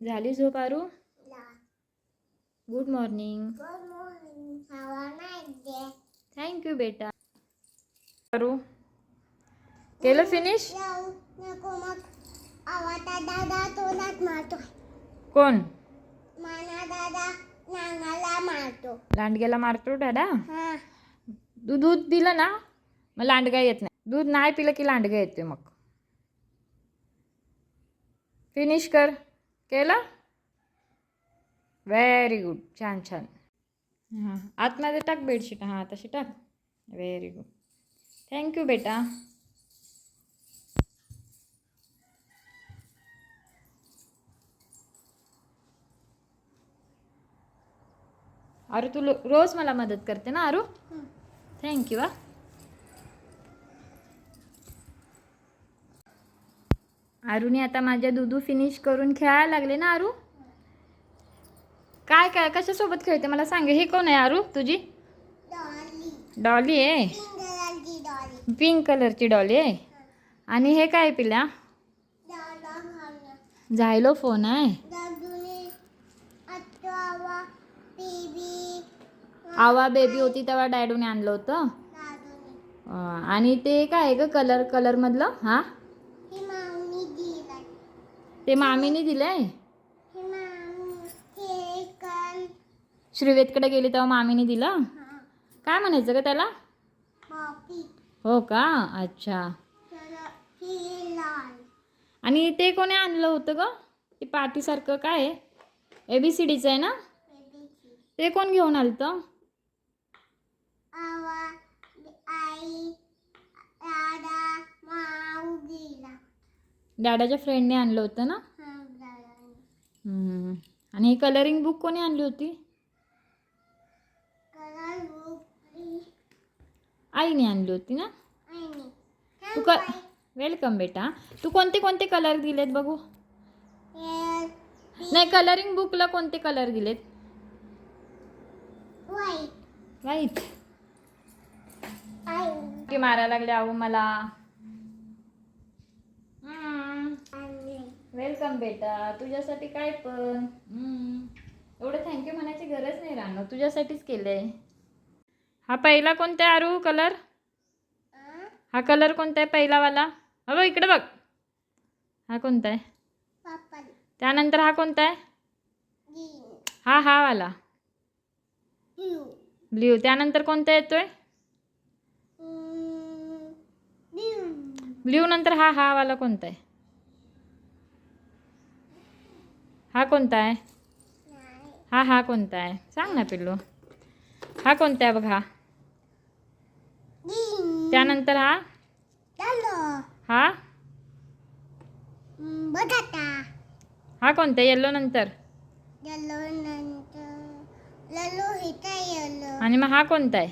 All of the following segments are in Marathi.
झाली झोप आरू गुड मॉर्निंग थँक्यू बेटा. आरू केलं फिनिश कोण? माना दादा नांगाला मारतो. लांडग्याला मारतो दादा? हा. तू दूध दिलं ना मग लांडगा येत नाही. दूध नाही पिलं की लांडगा येते मग. फिनिश कर. केलं? व्हेरी गुड छान छान. हां. आतमध्ये टाक बेडशीट. हां तशी टाक. व्हेरी गुड थँक्यू बेटा. अरे तू लो- रोज मला मदत करते ना अरू? थँक्यू हा. आरूने आता माझ्या दुधू फिनिश करून खेळायला लागले ना आरू काय काय कशासोबत खेळते? मला सांग हे कोण आहे आरू तुझी? डॉली आहे. पिंक कलरची डॉली आहे. आणि हे काय पिल्या झायलो फोन आहे. आवा बेबी होती तेव्हा डॅडूने आणलं होतं. आणि ते काय आहे ग कलर कलरमधलं हां? ते मामीने दिलं आहे मामी कल श्रीवेदकडे गेली तेव्हा मामीने दिलं? काय म्हणायचं का त्याला? हो का? अच्छा. तर आणि ते कोणी आणलं होतं ग? ते पाटीसारखं काय आहे? ए बी सी डीचं आहे ना? ते कोण घेऊन आलं होतं डॅडाच्या फ्रेंडने आणलं होतं ना? हम्म. आणि ही कलरिंग बुक कोणी आणली होती? आईने आणली होती ना? तू क वेलकम बेटा. तू कोणते कोणते कलर दिलेत बघू? नाही कलरिंग बुकला कोणते कलर दिलेत? वाईट आई. की मारायला लागले आऊ मला. आणि वेलकम बेटा तुझ्यासाठी काय पण. एवढं थँक्यू म्हणायची गरज नाही राहणार तुझ्यासाठीच केलंय. हा पहिला कोणता आहे आरू कलर हा कलर कोणता आहे पहिलावाला? हा बघ इकडे बघ. हा कोणता आहे? त्यानंतर हा कोणता आहे? ग्रीन हा हा वाला ब्लू. ब्ल्यू त्यानंतर कोणता येतोय? ब्लू. ब्ल्यू नंतर हा हा वाला कोणता आहे? हा कोणता आहे? हा हा कोणता आहे? सांग ना पिल्लू. हा कोणता आहे बघ. हा त्यानंतर हा? हा? बटाटा. हा कोणता येल्लो नंतर. येलो नंतर. आणि मग हा कोणता आहे?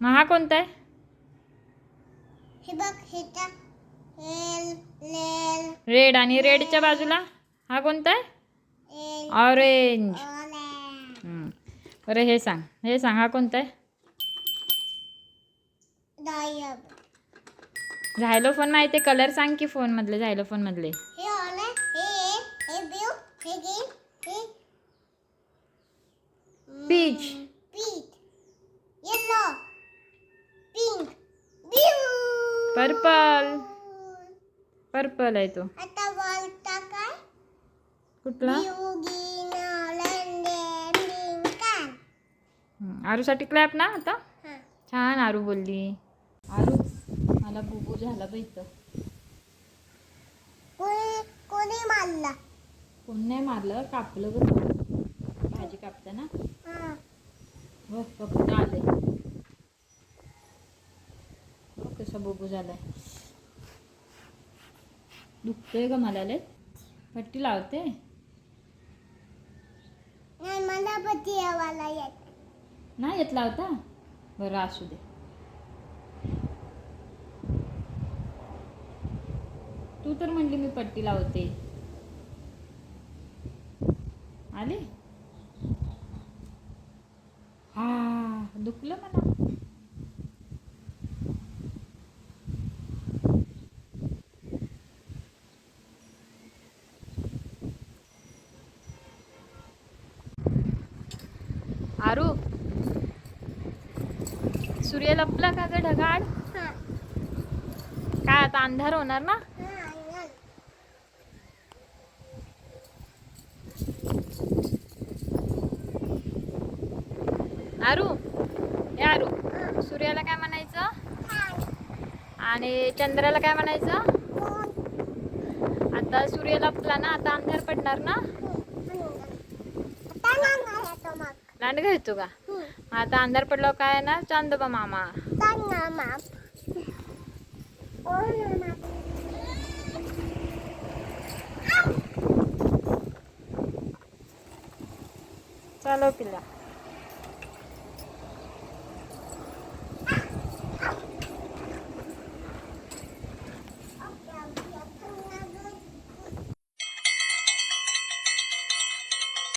मग हा कोणता आहे? हे बघ लेल रेड आणि रेडच्या बाजूला? हा कोणता आहे? ऑरेंज. बरं हे सांग. हे सांग हा कोणता आहे? झायलो फोन माहिती कलर सांग की झायलो हे ब्लू हे ग्रीन हे पीच पर्पल पर्पल आहे तो. आता बोलता काय? कुठला? पिंक काय. आरूसाठी क्लॅप ना आता? छान आरू बोलली. आरू मला बुबू झाला इथं. कोणी कोणी मारला? कोण नाही मारलं? कापलं ग भाजी कापताना हां. फक्त आले हो कसा बुबू झालाय. दुखतोय ग मला लय. पट्टी लावते. नाही मला येत नाही येत लावता? बरं असू दे. तू तर म्हणली मी पट्टी लावते. आले? हा दुखलं मला. आरू सूर्य लपला का ग ढगाळ? हा. काय आता अंधार होणार ना? हा. आरू ए आरू सूर्याला काय म्हणायचं? आणि चंद्राला काय म्हणायचं? आता सूर्य लपला ना आता अंधार पडणार ना? लांड घेतो का. आता अंधार पडल्यावर काय ना चांदोबा मामा. चालो पिल्ला.